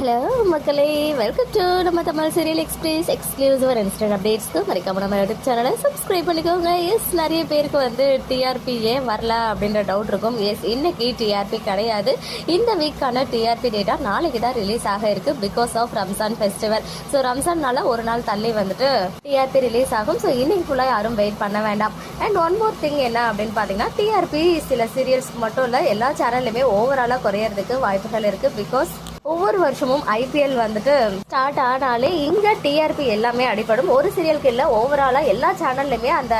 Hello மக்களே welcome to நம்ம Tamil serial express exclusive instant அப்டேட்ஸ்க்கு மறக்காம நம்ம யூடியூப் சேனலை சப்ஸ்கிரைப் பண்ணிக்கோங்க. எஸ் நிறைய பேருக்கு வந்து டிஆர்பி ஏன் வரல அப்படின்ற டவுட் இருக்கும். எஸ் இன்னைக்கு டிஆர்பி கிடையாது. இந்த வீக்கான டிஆர்பி டேட்டா நாளைக்கு தான் ரிலீஸ் ஆக இருக்கு because of Ramzan festival so ரம்ஜான்னால ஒரு நாள் தள்ளி வந்துட்டு டிஆர்பி ரிலீஸ் ஆகும். ஸோ இன்னைக்கு ஃபுல்லாக யாரும் வெயிட் பண்ண வேண்டாம். அண்ட் ஒன் மோர் திங் என்ன அப்படின்னு பார்த்தீங்கன்னா டிஆர்பி சில சீரியல்ஸ்க்கு மட்டும் இல்லை எல்லா சேனல்லையுமே ஓவராலாக குறையறதுக்கு வாய்ப்புகள் இருக்குது பிகாஸ் ஒவ்வொரு வருஷமும் ஐபிஎல் வந்துட்டு ஸ்டார்ட் ஆனாலே இங்க டிஆர்பி எல்லாமே அடிபடும். ஒரு சீரியலுக்கு இல்ல ஓவராலா எல்லா சேனல்லையுமே அந்த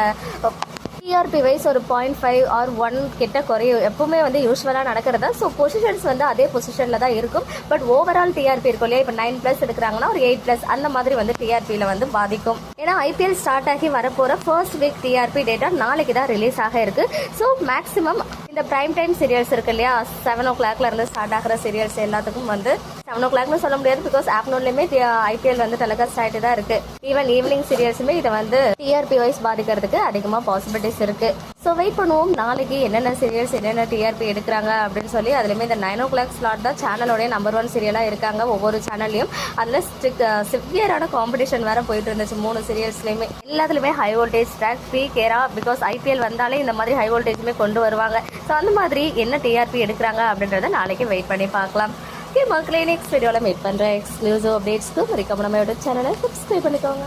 டிஆர்பி வைஸ் ஒரு பாயிண்ட் ஃபைவ் ஆர் ஒன் கிட்ட குறையும் எப்பவுமே வந்து யூஸ்வலாக நடக்கிறதா. ஸோ பொசிஷன்ஸ் வந்து அதே பொசிஷனில் தான் இருக்கும். பட் ஓவரால் டிஆர்பி இருக்கும் இல்லையா இப்போ நைன் ப்ளஸ் எடுக்கிறாங்கன்னா ஒரு எயிட் ப்ளஸ் அந்த மாதிரி வந்து டிஆர்பியில் வந்து பாதிக்கும். ஏன்னா ஐபிஎல் ஸ்டார்ட் ஆகி வரப்போகிற ஃபர்ஸ்ட் வீக் டிஆர்பி டேட்டா நாளைக்கு தான் ரிலீஸ் ஆக இருக்கு. ஸோ மேக்ஸிமம் இந்த பிரைம் டைம் சீரியல்ஸ் இருக்கு இல்லையா? செவன் ஓ கிளாக்ல இருந்து ஸ்டார்ட் ஆகிற சீரியல்ஸ் எல்லாத்துக்கும் வந்து செவன் ஓ கிளாக்னு சொல்ல முடியாது பிகாஸ் ஆஃப்டர்நூன்லயுமே ஐபிஎல் வந்து டெலிகாஸ்ட் ஆகிட்டு தான் இருக்கு. ஈவன் ஈவினிங் சீரியல்ஸுமே இதை வந்து டிஆர்பி வைஸ் பாதிக்கிறதுக்கு அதிகமாக பாசிபிலிட்டிஸ் இருக்கு. ஸோ வெயிட் பண்ணுவோம். நாளைக்கு என்னென்ன சீரியல்ஸ் என்னென்ன டிஆர்பி எடுக்கிறாங்க அப்படின்னு சொல்லி அதுலேயுமே இந்த நைன் ஓ கிளாக் ஸ்லாட் தான் சேனலோடைய நம்பர் ஒன் சீரியலாக இருக்காங்க ஒவ்வொரு சேனல்லையும் அதில் ஸ்ட்ரிக் சிவியரான காம்படிஷன் வேறு போயிட்டு இருந்துச்சு. மூணு சீரியல்ஸ்லையுமே எல்லாத்துலேயுமே ஹை வோல்டேஜ் ட்ராக் ஃப்ரீ கேரா பிகாஸ் ஐபிஎல் வந்தாலே இந்த மாதிரி ஹை வோல்டேஜுமே கொண்டு வருவாங்க. ஸோ அந்த மாதிரி என்ன டிஆர்பி எடுக்கிறாங்க அப்படின்றத நாளைக்கு வெயிட் பண்ணி பார்க்கலாம். ஓகே மக்களே நெக்ஸ்ட் வீடியோவில் மீட் பண்ணுறேன் எக்ஸ்க்ளூசிவ் அப்டேட்ஸ்க்கு மறக்காம நம்ம யூடியூப் சேனலை சப்ஸ்கிரைப் பண்ணிக்கோங்க.